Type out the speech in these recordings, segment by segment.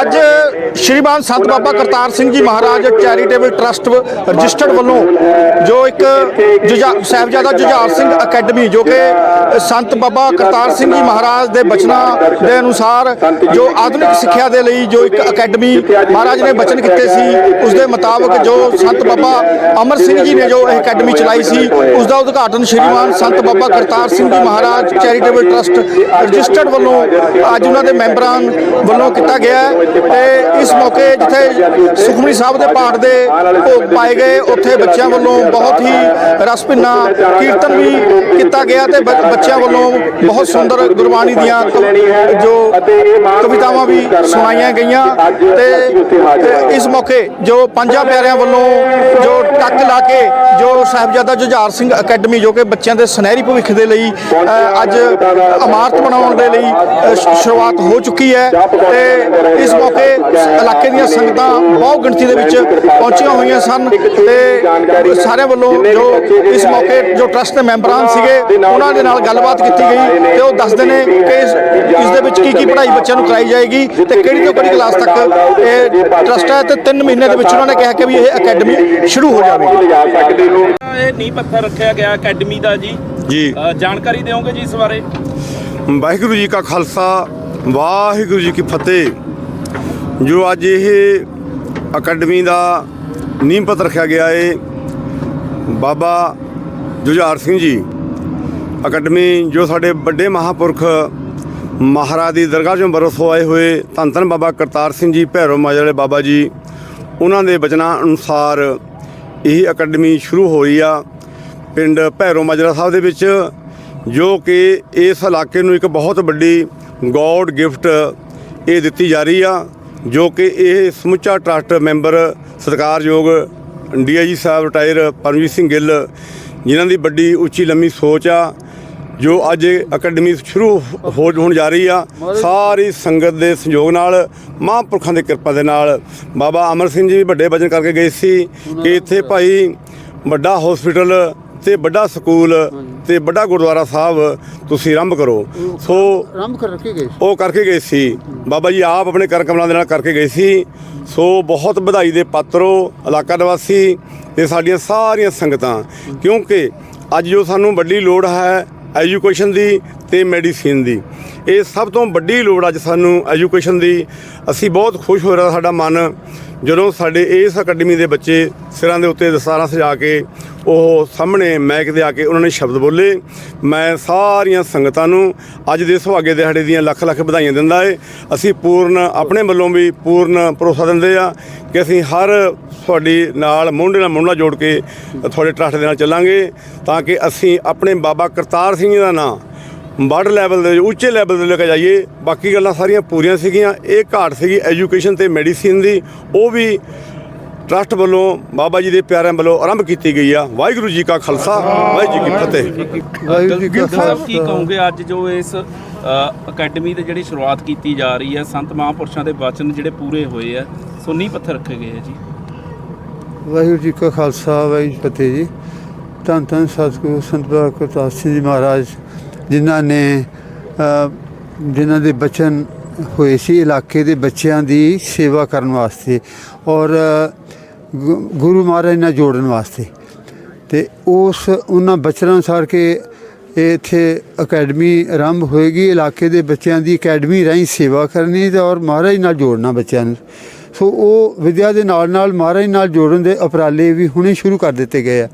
ਅੱਜ ਸ਼੍ਰੀਮਾਨ ਸੰਤ ਬਾਬਾ ਕਰਤਾਰ ਸਿੰਘ ਜੀ ਮਹਾਰਾਜ charitable trust registered ਵੱਲੋਂ ਜੋ ਇੱਕ ਜੁਝਾ, ਸਾਹਿਬਜ਼ਾਦਾ ਜੁਝਾਰ ਸਿੰਘ ਅਕੈਡਮੀ ਜੋ ਕਿ ਸੰਤ ਬਾਬਾ ਕਰਤਾਰ ਸਿੰਘ ਜੀ ਮਹਾਰਾਜ ਦੇ ਬਚਨਾਂ ਦੇ ਅਨੁਸਾਰ ਜੋ ਆਧੁਨਿਕ ਸਿੱਖਿਆ ਦੇ ਲਈ ਜੋ ਇੱਕ ਅਕੈਡਮੀ ਮਹਾਰਾਜ ਨੇ ਬਚਨ ਕੀਤੇ ਸੀ, ਉਸ ਦੇ ਮੁਤਾਬਕ ਜੋ ਸੰਤ ਬਾਬਾ ਅਮਰ ਸਿੰਘ ਜੀ ਨੇ ਜੋ ਇਹ ਅਕੈਡਮੀ ਚਲਾਈ ਸੀ, ਉਸ ਦਾ ਉਦਘਾਟਨ ਸ਼੍ਰੀਮਾਨ ਸੰਤ ਬਾਬਾ ਕਰਤਾਰ ਸਿੰਘ ਜੀ ਮਹਾਰਾਜ ਚੈਰੀਟੇਬਲ ਟਰਸਟ ਰਜਿਸਟਰਡ ਵੱਲੋਂ ਅੱਜ ਉਹਨਾਂ ਦੇ ਮੈਂਬਰਾਂ ਵੱਲੋਂ ਕੀਤਾ ਗਿਆ ਹੈ ਤੇ ਇਸ ਮੌਕੇ ਜਿੱਥੇ ਸੁਖਮਨੀ ਸਾਹਿਬ ਦੇ ਪਾਠ ਦੇ ਭੋਗ ਪਾਏ ਗਏ, ਉੱਥੇ ਬੱਚਿਆਂ ਵੱਲੋਂ ਬਹੁਤ ਹੀ ਰਸ ਭਿੰਨਾ ਕੀਰਤਨ ਵੀ ਕੀਤਾ ਗਿਆ ਤੇ ਬ- ਬੱਚਿਆਂ ਵੱਲੋਂ ਬਹੁਤ ਸੁੰਦਰ ਗੁਰਬਾਣੀ ਦੀਆਂ ਜੋ ਕਵਿਤਾਵਾਂ ਵੀ ਸੁਣਾਈਆਂ ਗਈਆਂ ਤੇ ਇਸ ਮੌਕੇ ਜੋ ਪੰਜਾਂ ਪਿਆਰਿਆਂ ਵੱਲੋਂ ਜੋ ਟੱਕ ਲਾ ਕੇ ਜੋ ਸਾਹਿਬਜ਼ਾਦਾ ਜੁਝਾਰ ਸਿੰਘ ਅਕੈਡਮੀ ਜੋ ਕਿ ਬੱਚਿਆਂ ਦੇ ਸੁਨਹਿਰੀ ਭਵਿੱਖ ਦੇ ਲਈ ਅੱਜ ਇਮਾਰਤ ਬਣਾਉਣ ਦੇ ਲਈ ਸ਼ੁਰੂਆਤ ਹੋ ਚੁੱਕੀ ਹੈ ਤੇ ਇਸ ਮੌਕੇ ਇਲਾਕੇ ਦੀਆਂ ਸੰਗਤਾਂ ਬਹੁਤ ਗਿਣਤੀ ਦੇ ਵਿੱਚ ਪਹੁੰਚੀਆਂ ਹੋਈਆਂ ਸਨ ਤੇ ਸਾਰਿਆਂ ਵੱਲੋਂ ਜੋ ਇਸ ਮੌਕੇ ਜੋ ਟਰਸਟ ਦੇ ਮੈਂਬਰਾਂ ਸੀਗੇ ਉਹਨਾਂ ਦੇ ਨਾਲ ਗੱਲਬਾਤ ਕੀਤੀ ਗਈ ਤੇ ਉਹ ਦੱਸਦੇ ਨੇ ਕਿ ਇਸ ਦੇ ਵਿੱਚ ਕੀ ਕੀ ਪੜ੍ਹਾਈ ਬੱਚਿਆਂ ਨੂੰ ਕਰਾਈ ਜਾਏਗੀ ਤੇ ਕਿਹੜੀ ਤੋਂ ਕਿਹੜੀ ਕਲਾਸ ਤੱਕ ਇਹ ਟਰਸਟ ਹੈ ਤੇ 3 ਮਹੀਨੇ ਦੇ ਵਿੱਚ ਉਹਨਾਂ ਨੇ ਕਿਹਾ ਕਿ ਵੀ ਇਹ ਅਕੈਡਮੀ ਸ਼ੁਰੂ ਹੋ ਜਾਵੇਗੀ। ਇਹ ਨੀਂਹ ਪੱਥਰ ਰੱਖਿਆ ਗਿਆ ਅਕੈਡਮੀ ਦਾ ਜੀ। ਜੀ। ਜਾਣਕਾਰੀ ਦਿਓਗੇ ਜੀ ਇਸ ਬਾਰੇ? ਵਾਹਿਗੁਰੂ ਜੀ ਕਾ ਖਾਲਸਾ ਵਾਹਿਗੁਰੂ ਜੀ ਕੀ ਫਤਿਹ। ਜੋ ਅੱਜ ਇਹ ਅਕੈਡਮੀ ਦਾ ਨੀਂਹ ਪੱਥਰ ਰੱਖਿਆ ਗਿਆ ਏ, ਬਾਬਾ ਜੁਝਾਰ ਸਿੰਘ ਜੀ। ਅਕੈਡਮੀ ਜੋ ਸਾਡੇ ਵੱਡੇ ਮਹਾਪੁਰਖ ਮਹਾਰਾਜ ਦੀ ਦਰਗਾਹ ਚੋਂ ਬਰਸੋਂ ਆਏ ਹੋਏ ਧੰਨ ਧੰਨ ਬਾਬਾ ਕਰਤਾਰ ਸਿੰਘ ਜੀ, ਭੈਰੋ ਮਾਜਰੇ ਵਾਲੇ ਬਾਬਾ ਜੀ, ਉਹਨਾਂ ਦੇ ਬਚਨਾਂ ਅਨੁਸਾਰ ਇਹ ਅਕੈਡਮੀ ਸ਼ੁਰੂ ਹੋਈ ਆ ਪਿੰਡ ਭੈਰੋ ਮਾਜਰਾ ਸਾਹਿਬ ਦੇ ਵਿੱਚ, ਜੋ ਕਿ ਇਸ ਇਲਾਕੇ ਨੂੰ ਇੱਕ ਬਹੁਤ ਵੱਡੀ ਗੋਡ ਗਿਫਟ ਇਹ ਦਿੱਤੀ ਜਾ ਰਹੀ ਆ। ਜੋ ਕਿ ਇਹ ਸਮੁੱਚਾ ਟਰਸਟ ਮੈਂਬਰ ਸਤਿਕਾਰਯੋਗ ਡੀਆਈਜੀ ਸਾਹਿਬ ਰਿਟਾਇਰ ਪਰਮਜੀਤ ਸਿੰਘ ਗਿੱਲ, ਜਿਨ੍ਹਾਂ ਦੀ ਵੱਡੀ ਉੱਚੀ ਲੰਮੀ ਸੋਚ ਆ, ਜੋ ਅੱਜ ਅਕੈਡਮੀ ਸ਼ੁਰੂ ਹੋ ਹੋਣ ਜਾ ਰਹੀ ਆ, ਸਾਰੀ ਸੰਗਤ ਦੇ ਸਹਿਯੋਗ ਨਾਲ, ਮਹਾਂਪੁਰਖਾਂ ਦੀ ਕਿਰਪਾ ਦੇ ਨਾਲ, ਬਾਬਾ ਅਮਰ ਸਿੰਘ ਜੀ ਵੀ ਵੱਡੇ ਵਚਨ ਕਰਕੇ ਗਏ ਸੀ ਕਿ ਇੱਥੇ ਭਾਈ ਵੱਡਾ ਹਸਪੀਟਲ ਤੇ ਵੱਡਾ ਸਕੂਲ ਤੇ ਵੱਡਾ ਗੁਰਦੁਆਰਾ ਸਾਹਿਬ ਤੁਸੀਂ ਆਰੰਭ ਕਰੋ। ਸੋ ਆਰੰਭ ਕਰ ਕੇ ਗਏ ਉਹ ਕਰਕੇ ਗਏ ਸੀ। ਬਾਬਾ ਜੀ ਆਪ ਆਪਣੇ ਕਰ ਕਮਲਾਂ ਦੇ ਨਾਲ ਕਰਕੇ ਗਏ ਸੀ। ਸੋ ਬਹੁਤ ਵਧਾਈ ਦੇ ਪਾਤਰੋ ਇਲਾਕਾ ਨਿਵਾਸੀ ਤੇ ਸਾਡੀਆਂ ਸਾਰੀਆਂ ਸੰਗਤਾਂ। ਕਿਉਂਕਿ ਅੱਜ ਜੋ ਸਾਨੂੰ ਵੱਡੀ ਲੋੜ ਹੈ ਐਜੂਕੇਸ਼ਨ ਦੀ ਤੇ ਮੈਡੀਸਿਨ ਦੀ। ਇਹ ਸਭ ਤੋਂ ਵੱਡੀ ਲੋੜ ਅੱਜ ਸਾਨੂੰ ਐਜੂਕੇਸ਼ਨ ਦੀ। ਅਸੀਂ ਬਹੁਤ ਖੁਸ਼ ਹੋ ਰਿਹਾ ਸਾਡਾ ਮਨ। ਜਦੋਂ ਸਾਡੇ ਇਸ ਅਕੈਡਮੀ ਦੇ ਬੱਚੇ ਸਿਰਾਂ ਦੇ ਉੱਤੇ ਦਸਤਾਰਾਂ ਸਜਾ ਕੇ ਉਹ ਸਾਹਮਣੇ ਮੈਕ ਦੇ ਆ ਕੇ ਉਹਨਾਂ ਨੇ ਸ਼ਬਦ ਬੋਲੇ। ਮੈਂ ਸਾਰੀਆਂ ਸੰਗਤਾਂ ਨੂੰ ਅੱਜ ਦੇ ਸੁਹਾਗੇ ਦਿਹਾੜੇ ਦੀਆਂ ਲੱਖ ਲੱਖ ਵਧਾਈਆਂ ਦਿੰਦਾ ਏ। ਅਸੀਂ ਪੂਰਨ ਆਪਣੇ ਵੱਲੋਂ ਵੀ ਪੂਰਨ ਭਰੋਸਾ ਦਿੰਦੇ ਆ ਕਿ ਅਸੀਂ ਹਰ ਤੁਹਾਡੀ ਨਾਲ ਮੋਢੇ ਨਾਲ ਮੋਢਾ ਜੋੜ ਕੇ ਤੁਹਾਡੇ ਟਰੱਸਟ ਦੇ ਨਾਲ ਚੱਲਾਂਗੇ ਤਾਂ ਕਿ ਅਸੀਂ ਆਪਣੇ ਬਾਬਾ ਕਰਤਾਰ ਸਿੰਘ ਜੀ ਦਾ ਨਾਂ ਵਰਲਡ ਲੈਵਲ ਦੇ ਉੱਚੇ ਲੈਵਲ ਤੇ ਲੈ ਕੇ ਜਾਈਏ। ਬਾਕੀ ਗੱਲਾਂ ਸਾਰੀਆਂ ਪੂਰੀਆਂ ਸੀਗੀਆਂ। ਇਹ ਘਾਟ ਸੀਗੀ ਐਜੂਕੇਸ਼ਨ ਤੇ ਮੈਡੀਸਿਨ ਦੀ। ਉਹ ਵੀ ਟਰਸਟ ਵੱਲੋਂ ਬਾਬਾ ਜੀ ਦੇ ਪਿਆਰਿਆਂ ਵੱਲੋਂ ਆਰੰਭ ਕੀਤੀ ਗਈ ਆ। ਵਾਹਿਗੁਰੂ ਜੀ ਕਾ ਖਾਲਸਾ ਵਾਹਿਗੁਰੂ ਜੀ ਕੀ ਫਤਿਹ। ਵਾਹਿਗੁਰੂ ਜੀ ਕਾ ਸਾਹਿਬ। ਕਹੋਗੇ ਅੱਜ ਜੋ ਇਸ ਅਕੈਡਮੀ ਦੀ ਜਿਹੜੀ ਸ਼ੁਰੂਆਤ ਕੀਤੀ ਜਾ ਰਹੀ ਹੈ ਸੰਤ ਮਹਾਂਪੁਰਸ਼ਾਂ ਦੇ ਵਚਨ ਜਿਹੜੇ ਪੂਰੇ ਹੋਏ ਆ ਸੋ ਨੀਂਹ ਪੱਥਰ ਰੱਖੇ ਗਏ ਆ ਜੀ। ਵਾਹਿਗੁਰੂ ਜੀ ਕਾ ਖਾਲਸਾ ਵਾਹਿਗੁਰੂ ਜੀ ਕੀ ਫਤਿਹ ਜੀ। ਧੰਨ ਧੰਨ ਸਤਿਗੁਰੂ ਸੰਤ ਬਾਬਾ ਕਰਤਾਰ ਸਿੰਘ ਜੀ ਮਹਾਰਾਜ। ਜਿਨ੍ਹਾਂ ਨੇ ਜਿਨ੍ਹਾਂ ਦੇ ਬਚਨ ਹੋਏ ਸੀ ਇਲਾਕੇ ਦੇ ਬੱਚਿਆਂ ਦੀ ਸੇਵਾ ਕਰਨ ਵਾਸਤੇ ਔਰ ਗੁਰੂ ਮਹਾਰਾਜ ਨਾਲ ਜੋੜਨ ਵਾਸਤੇ। ਤੇ ਉਸ, ਉਹਨਾਂ ਬਚਨਾਂ ਅਨੁਸਾਰ ਕਿ ਇਹ ਇੱਥੇ ਅਕੈਡਮੀ ਆਰੰਭ ਹੋਏਗੀ, ਇਲਾਕੇ ਦੇ ਬੱਚਿਆਂ ਦੀ ਅਕੈਡਮੀ ਰਾਹੀਂ ਸੇਵਾ ਕਰਨੀ ਤੇ ਔਰ ਮਹਾਰਾਜ ਨਾਲ ਜੋੜਨਾ ਬੱਚਿਆਂ ਨੂੰ। ਸੋ ਉਹ ਵਿਦਿਆ ਦੇ ਨਾਲ ਨਾਲ ਮਹਾਰਾਜ ਨਾਲ ਜੋੜਨ ਦੇ ਉਪਰਾਲੇ ਵੀ ਹੁਣੇ ਸ਼ੁਰੂ ਕਰ ਦਿੱਤੇ ਗਏ ਆ।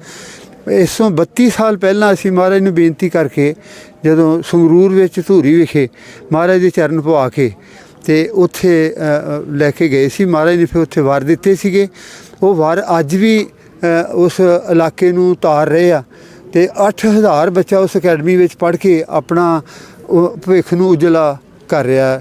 ਇਸ ਤੋਂ 32 ਸਾਲ ਪਹਿਲਾਂ ਅਸੀਂ ਮਹਾਰਾਜ ਨੂੰ ਬੇਨਤੀ ਕਰਕੇ ਜਦੋਂ ਸੰਗਰੂਰ ਵਿੱਚ ਧੂਰੀ ਵਿਖੇ ਮਹਾਰਾਜ ਦੇ ਚਰਨ ਪਵਾ ਕੇ ਤੇ ਉੱਥੇ ਲੈ ਕੇ ਗਏ ਸੀ। ਮਹਾਰਾਜ ਨੇ ਫਿਰ ਉੱਥੇ ਵਾਰ ਦਿੱਤੇ ਸੀਗੇ। ਉਹ ਵਾਰ ਅੱਜ ਵੀ ਉਸ ਇਲਾਕੇ ਨੂੰ ਤਾਰ ਰਹੇ ਆ ਤੇ 8000 ਬੱਚਾ ਉਸ ਅਕੈਡਮੀ ਵਿੱਚ ਪੜ੍ਹ ਕੇ ਆਪਣਾ ਭਵਿੱਖ ਨੂੰ ਉਜਲਾ ਕਰ ਰਿਹਾ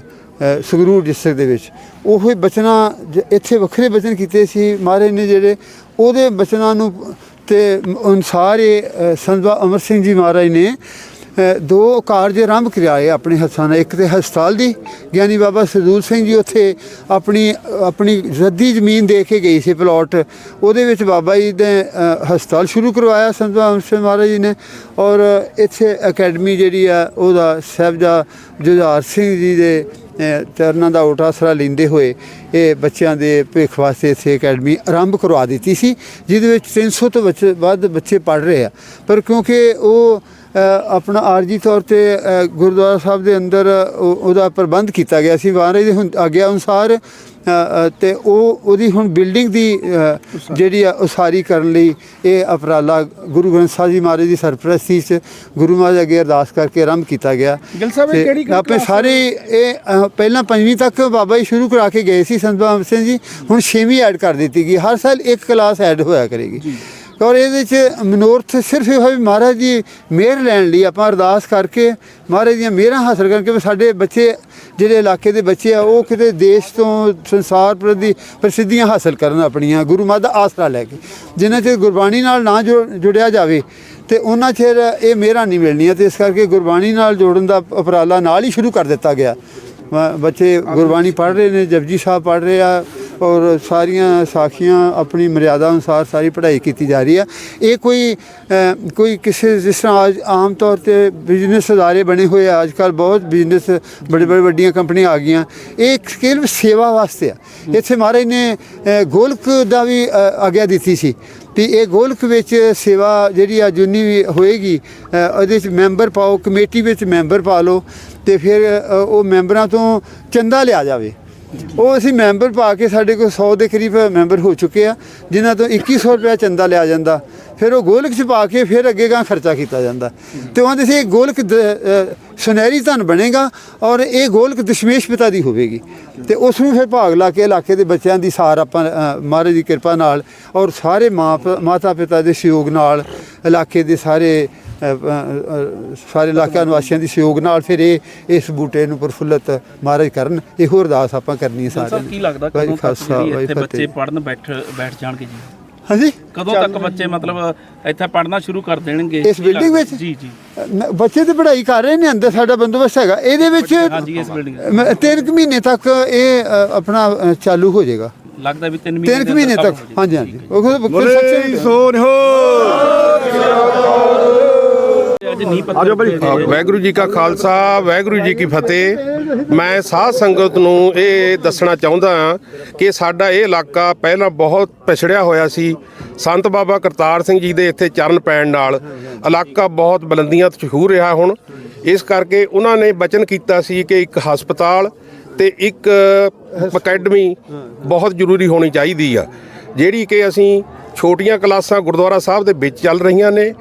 ਸੰਗਰੂਰ ਡਿਸਟ੍ਰਿਕਟ ਦੇ ਵਿੱਚ। ਉਹ ਹੀ ਬਚਨਾ, ਜ- ਇੱਥੇ ਵੱਖਰੇ ਬਚਨ ਕੀਤੇ ਸੀ। ਮਹਾਰਾਜ ਨੇ ਜਿਹੜੇ ਉਹਦੇ ਬਚਨਾਂ ਨੂੰ ਤੇ ਅਨੁਸਾਰ ਇਹ ਅ, ਸੰਤ ਅਮਰ ਸਿੰਘ ਜੀ ਮਹਾਰਾਜ ਨੇ ਦੋ ਕਾਰਜ ਆਰੰਭ ਕਰਾਏ ਆਪਣੇ ਹੱਥਾਂ ਨਾਲ ਇੱਕ ਤੇ ਹਸਪਤਾਲ ਦੀ ਗਿਆਨੀ ਬਾਬਾ ਸਰਦੂਲ ਸਿੰਘ ਜੀ ਉੱਥੇ ਆਪਣੀ ਆਪਣੀ ਰੱਦੀ ਜ਼ਮੀਨ ਦੇ ਕੇ ਗਈ ਸੀ ਪਲਾਟ ਉਹਦੇ ਵਿੱਚ ਬਾਬਾ ਜੀ ਨੇ ਹਸਪਤਾਲ ਸ਼ੁਰੂ ਕਰਵਾਇਆ ਸੰਤ ਬਾਬਾ ਸਿੰਘ ਮਹਾਰਾਜ ਜੀ ਨੇ ਔਰ ਇੱਥੇ ਅਕੈਡਮੀ ਜਿਹੜੀ ਆ ਉਹਦਾ ਸਾਹਿਬਜ਼ਾ ਜੁਝਾਰ ਸਿੰਘ ਜੀ ਦੇ ਤਰਨਾਂ ਦਾ ਓਟ ਆਸਰਾ ਲੈਂਦੇ ਹੋਏ ਇਹ ਬੱਚਿਆਂ ਦੇ ਭਵਿੱਖ ਵਾਸਤੇ ਇੱਥੇ ਅਕੈਡਮੀ ਆਰੰਭ ਕਰਵਾ ਦਿੱਤੀ ਸੀ, ਜਿਹਦੇ ਵਿੱਚ 300 ਤੋਂ ਬੱਚੇ ਵੱਧ ਬੱਚੇ ਪੜ੍ਹ ਰਹੇ ਆ। ਪਰ ਕਿਉਂਕਿ ਉਹ ਆਪਣਾ ਆਰਜੀ ਤੌਰ ਤੇ ਗੁਰਦੁਆਰਾ ਸਾਹਿਬ ਦੇ ਅੰਦਰ ਉਹਦਾ ਪ੍ਰਬੰਧ ਕੀਤਾ ਗਿਆ ਸੀ ਮਹਾਰਾਜ ਦੀ ਹੁਣ ਆਗਿਆ ਅਨੁਸਾਰ ਤੇ ਉਹ ਉਹਦੀ ਹੁਣ ਬਿਲਡਿੰਗ ਦੀ ਜਿਹੜੀ ਆ ਉਸਾਰੀ ਕਰਨ ਲਈ ਇਹ ਉਪਰਾਲਾ ਗੁਰੂ ਗ੍ਰੰਥ ਸਾਹਿਬ ਜੀ ਮਹਾਰਾਜ ਦੀ ਸਰਪ੍ਰਸਤੀ 'ਚ ਗੁਰੂ ਮਹਾਰਾਜ ਅੱਗੇ ਅਰਦਾਸ ਕਰਕੇ ਆਰੰਭ ਕੀਤਾ ਗਿਆ। ਕਲਾਸ ਸਾਰੇ ਇਹ ਪਹਿਲਾਂ ਪੰਜਵੀਂ ਤੱਕ ਬਾਬਾ ਜੀ ਸ਼ੁਰੂ ਕਰਾ ਕੇ ਗਏ ਸੀ ਸੰਤ ਬਾਬਾ ਸਿੰਘ ਜੀ। ਹੁਣ ਛੇਵੀਂ ਐਡ ਕਰ ਦਿੱਤੀ ਗਈ। ਹਰ ਸਾਲ ਇੱਕ ਕਲਾਸ ਐਡ ਹੋਇਆ ਕਰੇਗੀ। ਔਰ ਇਹਦੇ ਚ ਮਨੋਰਥ ਸਿਰਫ ਇਹ ਹੋਇਆ ਮਹਾਰਾਜ ਦੀ ਮਿਹਰ ਲੈਣ ਲਈ ਆਪਾਂ ਅਰਦਾਸ ਕਰਕੇ ਮਹਾਰਾਜ ਦੀਆਂ ਮਿਹਰਾਂ ਹਾਸਲ ਕਰਨ ਕਿ ਵੀ ਸਾਡੇ ਬੱਚੇ, ਜਿਹੜੇ ਇਲਾਕੇ ਦੇ ਬੱਚੇ ਆ, ਉਹ ਕਿਤੇ ਦੇਸ਼ ਤੋਂ ਸੰਸਾਰ ਪ੍ਰਤੀ ਪ੍ਰਸਿੱਧੀਆਂ ਹਾਸਲ ਕਰਨ ਆਪਣੀਆਂ ਗੁਰੂ ਮਾਤਾ ਦਾ ਆਸਰਾ ਲੈ ਕੇ। ਜਿਨ੍ਹਾਂ ਚਿਰ ਗੁਰਬਾਣੀ ਨਾਲ ਨਾ ਜੁੜ- ਜੁੜਿਆ ਜਾਵੇ, ਤੇ ਉਹਨਾਂ ਚਿਰ ਇਹ ਮਿਹਰਾਂ ਨਹੀਂ ਮਿਲਣੀਆਂ, ਤੇ ਇਸ ਕਰਕੇ ਗੁਰਬਾਣੀ ਨਾਲ ਜੋੜਨ ਦਾ ਉਪਰਾਲਾ ਨਾਲ ਹੀ ਸ਼ੁਰੂ ਕਰ ਦਿੱਤਾ ਗਿਆ। ਬੱਚੇ ਗੁਰਬਾਣੀ ਪੜ੍ਹ ਰਹੇ ਨੇ, ਜਪਜੀ ਸਾਹਿਬ ਪੜ੍ਹ ਰਹੇ ਆ ਔਰ ਸਾਰੀਆਂ ਸਾਖੀਆਂ ਆਪਣੀ ਮਰਿਆਦਾ ਅਨੁਸਾਰ ਸਾਰੀ ਪੜ੍ਹਾਈ ਕੀਤੀ ਜਾ ਰਹੀ ਆ ਇਹ ਕੋਈ ਕੋਈ ਕਿਸੇ ਜਿਸ ਤਰ੍ਹਾਂ ਅੱਜ ਆਮ ਤੌਰ ਤੇ ਬਿਜ਼ਨਸ ਅਦਾਰੇ ਬਣੇ ਹੋਏ ਆ ਅੱਜ ਕੱਲ ਬਹੁਤ ਬਿਜ਼ਨਸ ਬੜੇ ਬੜੇ ਵੱਡੀਆਂ ਕੰਪਨੀਆਂ ਆ ਗਈਆਂ। ਇਹ ਇੱਕ ਸਕੇਲ ਸੇਵਾ ਵਾਸਤੇ ਆ। ਇੱਥੇ ਮਹਾਰਾਜ ਨੇ ਗੋਲਕ ਦਾ ਵੀ ਆਗਿਆ ਦਿੱਤੀ ਸੀ ਤੇ ਇਹ ਗੋਲਕ ਵਿੱਚ ਸੇਵਾ ਜਿਹੜੀ ਆ ਜੁਨੀ ਵੀ ਹੋਏਗੀ ਅ, ਉਹਦੇ ਵਿੱਚ ਮੈਂਬਰ ਪਾਓ ਕਮੇਟੀ ਵਿੱਚ ਮੈਂਬਰ ਪਾ ਲਓ ਤੇ ਫਿਰ ਉਹ ਮੈਂਬਰਾਂ ਤੋਂ ਚੰਦਾ ਲਿਆ ਜਾਵੇ। ਉਹ ਅਸੀਂ ਮੈਂਬਰ ਪਾ ਕੇ ਸਾਡੇ ਕੋਲ 100 ਦੇ ਕਰੀਬ ਮੈਂਬਰ ਹੋ ਚੁੱਕੇ ਆ, ਜਿਨ੍ਹਾਂ ਤੋਂ 2100 ਰੁਪਏ ਚੰਦਾ ਲਿਆ ਜਾਂਦਾ। ਫਿਰ ਉਹ ਗੋਲਕ ਚ ਪਾ ਕੇ ਫਿਰ ਅੱਗੇ ਗਾਂ ਖਰਚਾ ਕੀਤਾ ਜਾਂਦਾ। ਤੇ ਉਹਦੇ ਸੀ ਗੋਲਕ ਸੁਨਹਿਰੀ ਧਨ ਬਣੇਗਾ ਔਰ ਇਹ ਗੋਲਕ ਦਸ਼ਮੇਸ਼ ਪਿਤਾ ਦੀ ਹੋਵੇਗੀ। ਤੇ ਉਸ ਨੂੰ ਫਿਰ ਭਾਗ ਲਾ ਕੇ ਇਲਾਕੇ ਦੇ ਬੱਚਿਆਂ ਦੀ ਸਾਰ ਆਪਾਂ ਮਹਾਰਾਜ ਦੀ ਕਿਰਪਾ ਨਾਲ ਔਰ ਸਾਰੇ ਮਾਂ ਮਾਤਾ ਪਿਤਾ ਦੇ ਸਹਿਯੋਗ ਨਾਲ ਇਲਾਕੇ ਦੇ ਸਾਰੇ ਸਾਰੇ ਇਲਾਕਾ ਨਿਵਾਸੀਆਂ ਦੀ ਸਹਿਯੋਗ ਨਾਲ ਫਿਰ ਇਹ ਇਸ ਬੂਟੇ ਨੂੰ ਪ੍ਰਫੁੱਲਤ ਮਹਾਰਾਜ ਕਰਨ ਇਹੋ ਅਰਦਾਸ ਆਪਾਂ ਕਰਨੀ ਹੈ ਸਾਰਿਆਂ ਸਰ ਨੂੰ। ਕੀ ਲੱਗਦਾ ਕਦੋਂ ਤੱਕ ਇੱਥੇ ਬੱਚੇ। ਪੜਨ ਬੈਠ ਬੈਠ ਜਾਣਗੇ ਜੀ? ਹਾਂਜੀ? ਕਦੋਂ ਤੱਕ ਬੱਚੇ ਮਤਲਬ ਇੱਥੇ ਪੜਨਾ ਸ਼ੁਰੂ ਕਰ ਦੇਣਗੇ? ਇਸ ਲੱਗਦਾ? ਵਿੱਚ? ਜੀ ਜੀ। ਬੱਚੇ ਤੇ ਪੜ੍ਹਾਈ ਕਰ ਰਹੇ ਨੇ ਅੰਦਰ ਸਾਡਾ ਬੰਦੋਬਸਤ ਹੈਗਾ। ਇਹਦੇ ਵਿੱਚ ਹਾਂਜੀ ਇਸ ਬਿਲਡਿੰਗ ਮ- ਤਿੰਨ ਕੁ ਮਹੀਨੇ ਤੱਕ ਇਹ ਆਪਣਾ ਚਾਲੂ ਹੋ ਜਾਏਗਾ। ਲੱਗਦਾ ਵੀ 3 ਮਹੀਨੇ ਤਿੰਨ ਦੇ ਕੁ ਮਹੀਨੇ ਅੰਦਰ ਤੱਕ। ਹੋ ਹਾਂਜੀ। ਹਾਂਜੀ। ਉਹ ਕਹਿੰਦੇ ਬੋਲੇ construction- ਨਿਹੋ ਅੱਜ ਵਾਹਿਗੁਰੂ ਜੀ ਕਾ ਖਾਲਸਾ ਵਾਹਿਗੁਰੂ ਜੀ ਕੀ ਫਤਿਹ। ਮੈਂ ਸਾਧ ਸੰਗਤ ਨੂੰ ਇਹ ਦੱਸਣਾ ਚਾਹੁੰਦਾ ਹਾਂ ਕਿ ਸਾਡਾ ਇਹ ਇਲਾਕਾ ਪਹਿਲਾਂ ਬਹੁਤ ਪਿਛੜਿਆ ਹੋਇਆ ਸੀ। ਸੰਤ ਬਾਬਾ ਕਰਤਾਰ ਸਿੰਘ ਜੀ ਦੇ ਇੱਥੇ ਚਰਨ ਪੈਣ ਨਾਲ ਇਲਾਕਾ ਬਹੁਤ ਬੁਲੰਦੀਆਂ ਤੋਂ ਛੂਹ ਰਿਹਾ ਹੁਣ। ਇਸ ਕਰਕੇ ਉਹਨਾਂ ਨੇ ਬਚਨ ਕੀਤਾ ਸੀ ਕਿ ਇੱਕ ਹਸਪਤਾਲ ਤੇ ਇੱਕ ਅਕੈਡਮੀ ਬਹੁਤ ਜ਼ਰੂਰੀ ਹੋਣੀ ਚਾਹੀਦੀ ਆ। ਜਿਹੜੀ ਕਿ ਅਸੀਂ ਛੋਟੀਆਂ ਕਲਾਸਾਂ ਗੁਰਦੁਆਰਾ ਸਾਹਿਬ ਦੇ ਵਿੱਚ ਚੱਲ ਰਹੀਆਂ ਨੇ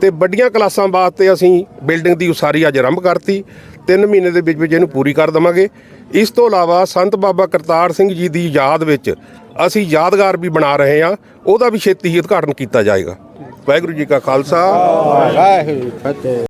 ਤੇ ਵੱਡੀਆਂ ਕਲਾਸਾਂ ਵਾਸਤੇ ਅਸੀਂ ਬਿਲਡਿੰਗ ਦੀ ਉਸਾਰੀ ਅੱਜ ਆਰੰਭ ਕਰਤੀ। 3 ਮਹੀਨੇ ਦੇ ਵਿੱਚ ਵਿੱਚ ਇਹਨੂੰ ਪੂਰੀ ਕਰ ਦਵਾਂਗੇ। ਇਸ ਤੋਂ ਇਲਾਵਾ ਸੰਤ ਬਾਬਾ ਕਰਤਾਰ ਸਿੰਘ ਜੀ ਦੀ ਯਾਦ ਵਿੱਚ ਅਸੀਂ ਯਾਦਗਾਰ ਵੀ ਬਣਾ ਰਹੇ ਹਾਂ। ਉਹਦਾ ਵੀ ਛੇਤੀ ਹੀ ਉਦਘਾਟਨ ਕੀਤਾ ਜਾਏਗਾ। ਵਾਹਿਗੁਰੂ ਜੀ ਕਾ ਖਾਲਸਾ।